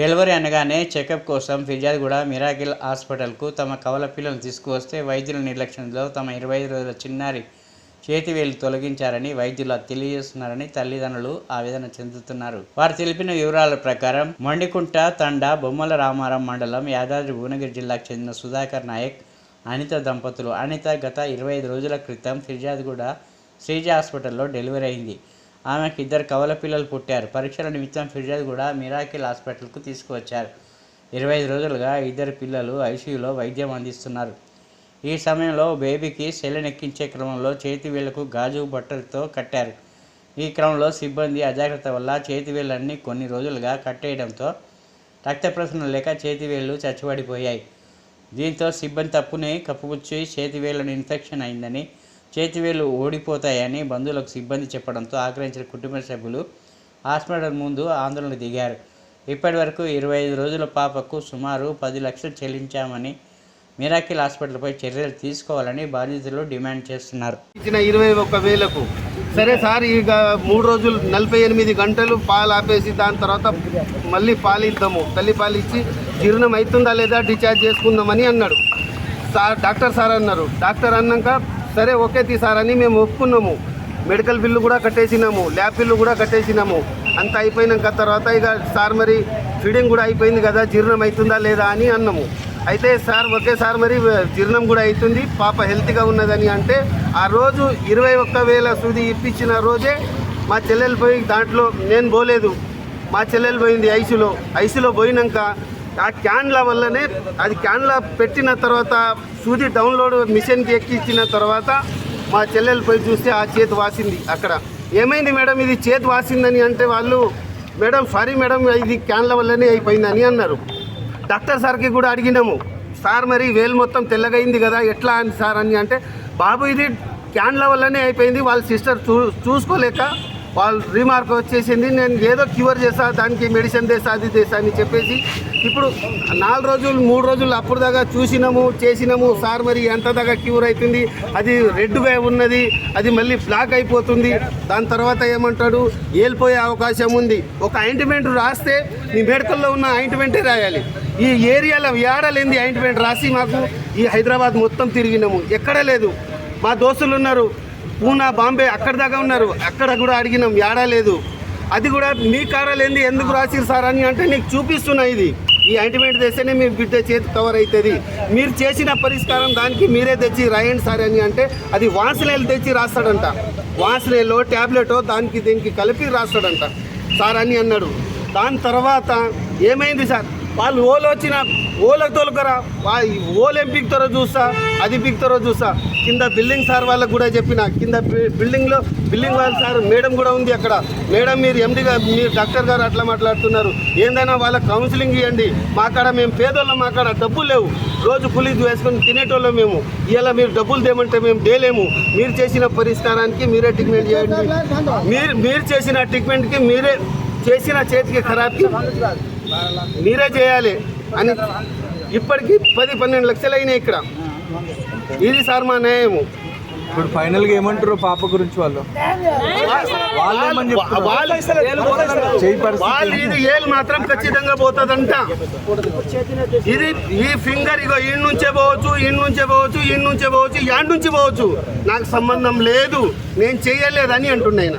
Delivery అనగానే checkup కోసం ఫిర్యాదుగూడ miracle హాస్పిటల్కు తమ కవల పిల్లలను తీసుకువస్తే వైద్యుల నిర్లక్ష్యంలో తమ ఇరవై ఐదు రోజుల చిన్నారి చేతివేలు తొలగించారని వైద్యులు తెలియజేస్తున్నారని తల్లిదండ్రులు ఆవేదన చెందుతున్నారు. వారు తెలిపిన వివరాల ప్రకారం మండికుంట తండ బొమ్మల రామారం మండలం యాదాద్రి భువనగిరి జిల్లాకు చెందిన సుధాకర్ నాయక్ అనిత దంపతులు. అనిత గత ఇరవై ఐదు రోజుల క్రితం ఫిర్యాదుగూడ శ్రీజ హాస్పిటల్లో డెలివరీ అయింది. ఆమెకు ఇద్దరు కవల పిల్లలు పుట్టారు. పరీక్షల నిమిత్తం ఫిర్యాదుగూడ మిరాకిల్ హాస్పిటల్కు తీసుకువచ్చారు. ఇరవై ఐదు రోజులుగా ఇద్దరు పిల్లలు ఐసీయూలో వైద్యం అందిస్తున్నారు. ఈ సమయంలో బేబీకి సెలెనెక్కించే క్రమంలో చేతి వేళ్ళకు గాజు బట్టలతో కట్టారు. ఈ క్రమంలో సిబ్బంది అజాగ్రత్త వల్ల చేతి వేళ్ళన్నీ కొన్ని రోజులుగా కట్టేయడంతో రక్త ప్రసరణ లేక చేతి వేళ్ళు చచ్చుబడిపోయాయి దీంతో సిబ్బంది తప్పుని కప్పుపుచ్చి చేతి వేళ్ళను ఇన్ఫెక్షన్ అయిందని చేతివేలు ఓడిపోతాయని బంధువులకు సిబ్బంది చెప్పడంతో ఆగ్రహించిన కుటుంబ సభ్యులు హాస్పిటల్ ముందు ఆందోళన దిగారు. ఇప్పటి వరకు ఇరవై ఐదు రోజుల పాపకు సుమారు పది లక్షలు చెల్లించామని మిరాకిల్ హాస్పిటల్పై చర్యలు తీసుకోవాలని బాధితులు డిమాండ్ చేస్తున్నారు. ఇచ్చిన ఇరవై ఒక్క వేలకు సరే సార్ ఇక మూడు రోజులు నలభై ఎనిమిది గంటలు పాలు ఆపేసి దాని తర్వాత మళ్ళీ పాలు ఇద్దాము. తల్లి పాలు ఇచ్చి జీర్ణం అవుతుందా లేదా డిశ్చార్జ్ చేసుకుందామని అన్నాడు. సార్ డాక్టర్ సార్ అన్నారు. డాక్టర్ అన్నాక సరే ఓకే తీసారని సార్ అని మేము ఒప్పుకున్నాము. మెడికల్ బిల్లు కూడా కట్టేసినాము ల్యాబ్ బిల్లు కూడా కట్టేసినాము. అంత అయిపోయినాక తర్వాత ఇక సార్ మరి ఫీడింగ్ కూడా అయిపోయింది కదా జీర్ణం అవుతుందా లేదా అని అన్నాము. అయితే సార్ ఒకే సార్ మరి జీర్ణం కూడా అవుతుంది పాప హెల్తీగా ఉన్నదని అంటే ఆ రోజు ఇరవై ఒక్క వేల సూది ఇప్పించిన రోజే మా చెల్లెలు పోయి దాంట్లో నేను పోలేదు. మా చెల్లెలు పోయింది ఐసులో. ఐసులో పోయినాక ఆ క్యాన్ల వల్లనే అది క్యాన్ల పెట్టిన తర్వాత సూది డౌన్లోడ్ మిషన్కి ఎక్కించిన తర్వాత మా చెల్లెలు పోయి చూస్తే ఆ చేతి వాసింది అక్కడ. ఏమైంది మేడం? ఇది చేతి వాసిందని అంటే వాళ్ళు మేడం సారీ మేడం ఇది క్యాన్ల వల్లనే అయిపోయిందని అన్నారు. డాక్టర్ సార్కి కూడా అడిగినాము సార్ మరి వేలు మొత్తం తెల్లగైంది కదా ఎట్లా అని సార్? అని అంటే బాబు ఇది క్యాన్ల వల్లనే అయిపోయింది వాళ్ళ సిస్టర్ చూ చూసుకోలేక వాళ్ళు రీమార్క్ వచ్చేసింది. నేను ఏదో క్యూర్ చేస్తా దానికి మెడిసిన్ తెస్తా అది తెస్తా అని చెప్పేసి ఇప్పుడు నాలుగు రోజులు మూడు రోజులు అప్పుడు దాకా చూసినాము చేసినాము. సార్ మరి ఎంత దాకా క్యూర్ అవుతుంది అది రెడ్గా ఉన్నది అది మళ్ళీ బ్లాక్ అయిపోతుంది. దాని తర్వాత ఏమంటాడు? ఏలిపోయే అవకాశం ఉంది. ఒక ఆయింట్మెంట్ రాస్తే నీ మెడికల్లో ఉన్న ఆయింట్మెంటే రాయాలి. ఈ ఏరియాలో ఏడలేంది ఆయింట్మెంట్ రాసి మాకు? ఈ హైదరాబాద్ మొత్తం తిరిగినాము. ఎక్కడ లేదు. మా దోస్తులు ఉన్నారు. పూనా బాంబే అక్కడ దాకా ఉన్నారు. అక్కడ కూడా అడిగినాం ఏడా లేదు. అది కూడా మీ కారాలేంది ఎందుకు రాసిరు సార్ అని అంటే నీకు చూపిస్తున్నా ఇది. ఈ ఆయింట్మెంట్ తెస్తేనే మీ బిడ్డ చేతి కవర్ అవుతుంది మీరు చేసిన పరిష్కారం దానికి మీరే తెచ్చి రాయండి సార్ అని అంటే అది వాసనేలు తెచ్చి రాస్తాడంట. వాసనేలో ట్యాబ్లెటో దానికి దీనికి కలిపి రాస్తాడంట సార్ అని అన్నాడు. దాని తర్వాత ఏమైంది సార్? వాళ్ళు ఓలు వచ్చిన ఓలకు తొలకరా. ఓలు ఏం పిక్తారో చూస్తా అది పిక్తారో చూస్తా. కింద బిల్డింగ్ సార్ వాళ్ళకు కూడా చెప్పిన. కింద బిల్డింగ్లో బిల్డింగ్ వాళ్ళ సార్ మేడం కూడా ఉంది అక్కడ. మేడం మీరు ఎండిగా మీరు డాక్టర్ గారు అట్లా మాట్లాడుతున్నారు. ఏందైనా వాళ్ళ కౌన్సిలింగ్ ఇవ్వండి. మా కాడ మేము పేదోళ్ళం మాకాడ డబ్బులు లేవు. రోజు కూలీ వేసుకొని తినేటోళ్ళం మేము. ఇలా మీరు డబ్బులు తేమంటే మేము తేలేము. మీరు చేసిన పరిష్కారానికి మీరే ట్రీట్మెంట్ చేయండి. మీరు మీరు చేసిన ట్రీట్మెంట్కి మీరే చేసిన చేతికి ఖరాబ్కి మీరే చేయాలి. అని ఇప్పటికి పది పన్నెండు లక్షలు అయినాయి ఇక్కడ. ఇది సార్ మా న్యాయము ఇప్పుడు ఫైనల్గా ఏమంటారు పాప గురించి వాళ్ళు? వాళ్ళు ఇది ఏలు మాత్రం ఖచ్చితంగా పోతుందంట. ఇది ఈ ఫింగర్ ఇగో ఈ నుంచే పోవచ్చు ఈ నుంచే పోవచ్చు ఈ నుంచే పోవచ్చు యాడ్ నుంచి పోవచ్చు. నాకు సంబంధం లేదు నేను చేయలేదని అంటున్నాయి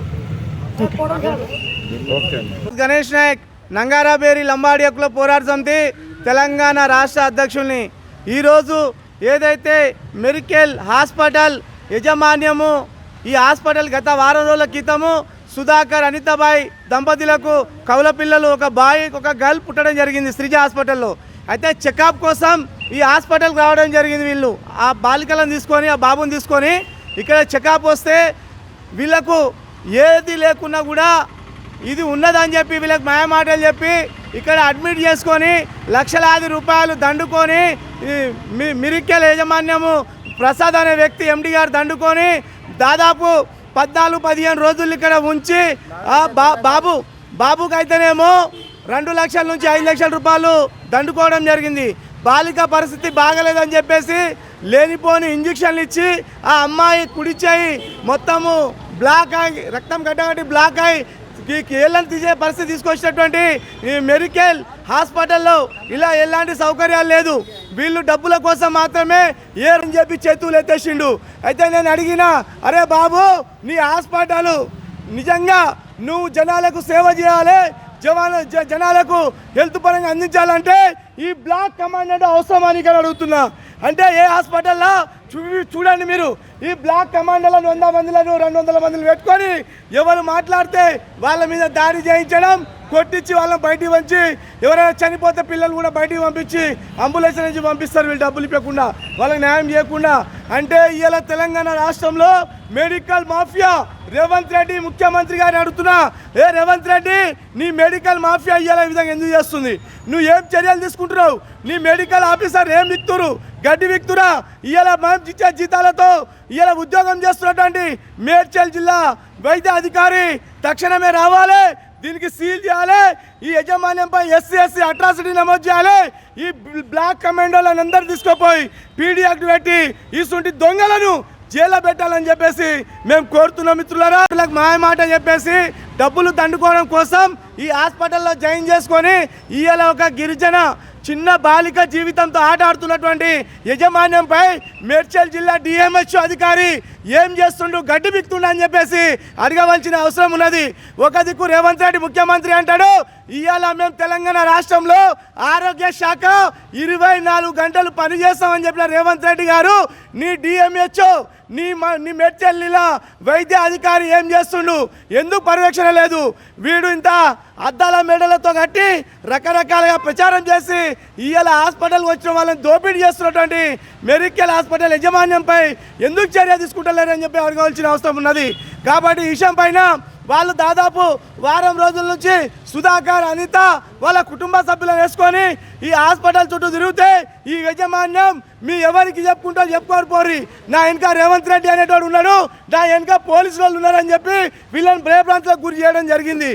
గణేష్ నాయక్ నంగారాబేరి లంబాడి హక్కుల పోరాట సమితి తెలంగాణ రాష్ట్ర అధ్యక్షుల్ని ఈరోజు ఏదైతే మెరికెల్ హాస్పిటల్ యజమాన్యము ఈ హాస్పిటల్ గత వారం రోజుల క్రితము సుధాకర్ అనితాబాయ్ దంపతులకు కౌల పిల్లలు ఒక బాయ్ ఒక గర్ల్ పుట్టడం జరిగింది శ్రీజ హాస్పిటల్లో. అయితే చెకప్ కోసం ఈ హాస్పిటల్కి రావడం జరిగింది వీళ్ళు. ఆ బాలికలను తీసుకొని ఆ బాబుని తీసుకొని ఇక్కడ చెకప్ వస్తే వీళ్ళకు ఏది లేకున్నా కూడా ఇది ఉన్నదని చెప్పి వీళ్ళకి మాయమాటలు చెప్పి ఇక్కడ అడ్మిట్ చేసుకొని లక్షలాది రూపాయలు దండుకొని ఈ మి- మిరిక్కెల యాజమాన్యము ప్రసాద్ అనే వ్యక్తి ఎండి గారు దండుకొని దాదాపు పద్నాలుగు పదిహేను రోజులు ఇక్కడ ఉంచి ఆ బా బాబు బాబుకి అయితేనేమో రెండు లక్షల నుంచి ఐదు లక్షల రూపాయలు దండుకోవడం జరిగింది. బాలిక పరిస్థితి బాగలేదని చెప్పేసి లేనిపోని ఇంజక్షన్లు ఇచ్చి ఆ అమ్మాయి కుడిచేయి మొత్తము బ్లాక్ అయి రక్తం గడ్డగట్టి బ్లాక్ అయి ఈ ఏళ్ళని తీసే పరిస్థితి తీసుకొచ్చినటువంటి ఈ మెడికల్ హాస్పిటల్లో ఇలా ఎలాంటి సౌకర్యాలు లేదు. వీళ్ళు డబ్బుల కోసం మాత్రమే ఏ అని చెప్పి చేతులు ఎత్తేసిండు. అయితే నేను అడిగిన అరే బాబు నీ హాస్పిటల్ నిజంగా నువ్వు జనాలకు సేవ చేయాలి జవాన జ- జనాలకు హెల్త్ పరంగా అందించాలంటే ఈ బ్లాక్ కమాండెంట్ అవసరమని ఇక్కడ అడుగుతున్నా. అంటే ఏ హాస్పిటల్లో చూ చూడండి మీరు ఈ బ్లాక్ కమాండర్లను వంద మందిలను రెండు వందల మందిని పెట్టుకొని ఎవరు మాట్లాడితే వాళ్ళ మీద దాడి చేయించడం కొట్టించి వాళ్ళని బయటికి పంచి ఎవరైనా చనిపోతే పిల్లలు కూడా బయటికి పంపించి అంబులెన్స్ నుంచి పంపిస్తారు వీళ్ళు డబ్బులు ఇవ్వకుండా వాళ్ళకి న్యాయం చేయకుండా. అంటే ఇవాళ తెలంగాణ రాష్ట్రంలో మెడికల్ మాఫియా రేవంత్ రెడ్డి ముఖ్యమంత్రి గారిని అడుగుతున్నా ఏ రేవంత్ రెడ్డి నీ మెడికల్ మాఫియా ఇవాళ విధంగా ఎందుకు చేస్తుంది? నువ్వు ఏం చర్యలు తీసుకుంటున్నావు? నీ మెడికల్ ఆఫీసర్ ఏం ఇస్తున్నారు గడ్డి విక్తురా ఇవాళ మనం ఇచ్చే జీతాలతో ఇవాళ ఉద్యోగం చేస్తున్నటువంటి మేడ్చల్ జిల్లా వైద్య అధికారి తక్షణమే రావాలి. దీనికి సీల్ చేయాలి. ఈ యజమాన్యంపై ఎస్సీ ఎస్సీ అట్రాసిటీ నమోదు చేయాలి. ఈ బ్లాక్ కమాండోలను అందరు తీసుకుపోయి పీడీ యాక్ట్ పెట్టి ఇటువంటి దొంగలను జైల్లో పెట్టాలని చెప్పేసి మేము కోరుతున్నాం మిత్రులారా. వీళ్ళకి మాయమాట చెప్పేసి డబ్బులు దండుకోవడం కోసం ఈ హాస్పిటల్లో జాయిన్ చేసుకొని ఇవాళ ఒక గిరిజన చిన్న బాలిక జీవితంతో ఆట ఆడుతున్నటువంటి యజమాన్యంపై మేడ్చల్ జిల్లా డిఎంహెచ్ అధికారి ఏం చేస్తుండు గడ్డి బిక్తుండు అని చెప్పేసి అడగవలసిన అవసరం ఉన్నది. ఒక దిక్కు రేవంత్ రెడ్డి ముఖ్యమంత్రి అంటాడు ఇవాళ మేము తెలంగాణ రాష్ట్రంలో ఆరోగ్య శాఖ ఇరవై నాలుగు గంటలు పనిచేస్తామని చెప్పిన రేవంత్ రెడ్డి గారు నీ డిఎంహెచ్ఓ నీ మ- నీ మెడ్చెల్లిలా వైద్య అధికారి ఏం చేస్తుండు? ఎందుకు పర్యవేక్షణ లేదు? వీడు ఇంత అద్దాల మెడలతో కట్టి రకరకాలుగా ప్రచారం చేసి ఇవాళ హాస్పిటల్ వచ్చిన వాళ్ళని దోపిడీ చేస్తున్నటువంటి మెరికల్ హాస్పిటల్ యజమాన్యంపై ఎందుకు చర్య తీసుకుంటలేరని చెప్పి అడగవలసిన అవసరం ఉన్నది? కాబట్టి ఈ విషయం పైన వాళ్ళు దాదాపు వారం రోజుల నుంచి సుధాకర్ అనిత వాళ్ళ కుటుంబ సభ్యులను వేసుకొని ఈ హాస్పిటల్ చుట్టూ తిరిగితే ఈ యజమాన్యం మీ ఎవరికి చెప్పుకుంటో చెప్పుకోరు పోరి నా వెనక రేవంత్ రెడ్డి అనేటోడు ఉన్నాడు నా వెనక పోలీసు వాళ్ళు ఉన్నారని చెప్పి వీళ్ళని భయప్రాంతాలకు గురి చేయడం జరిగింది.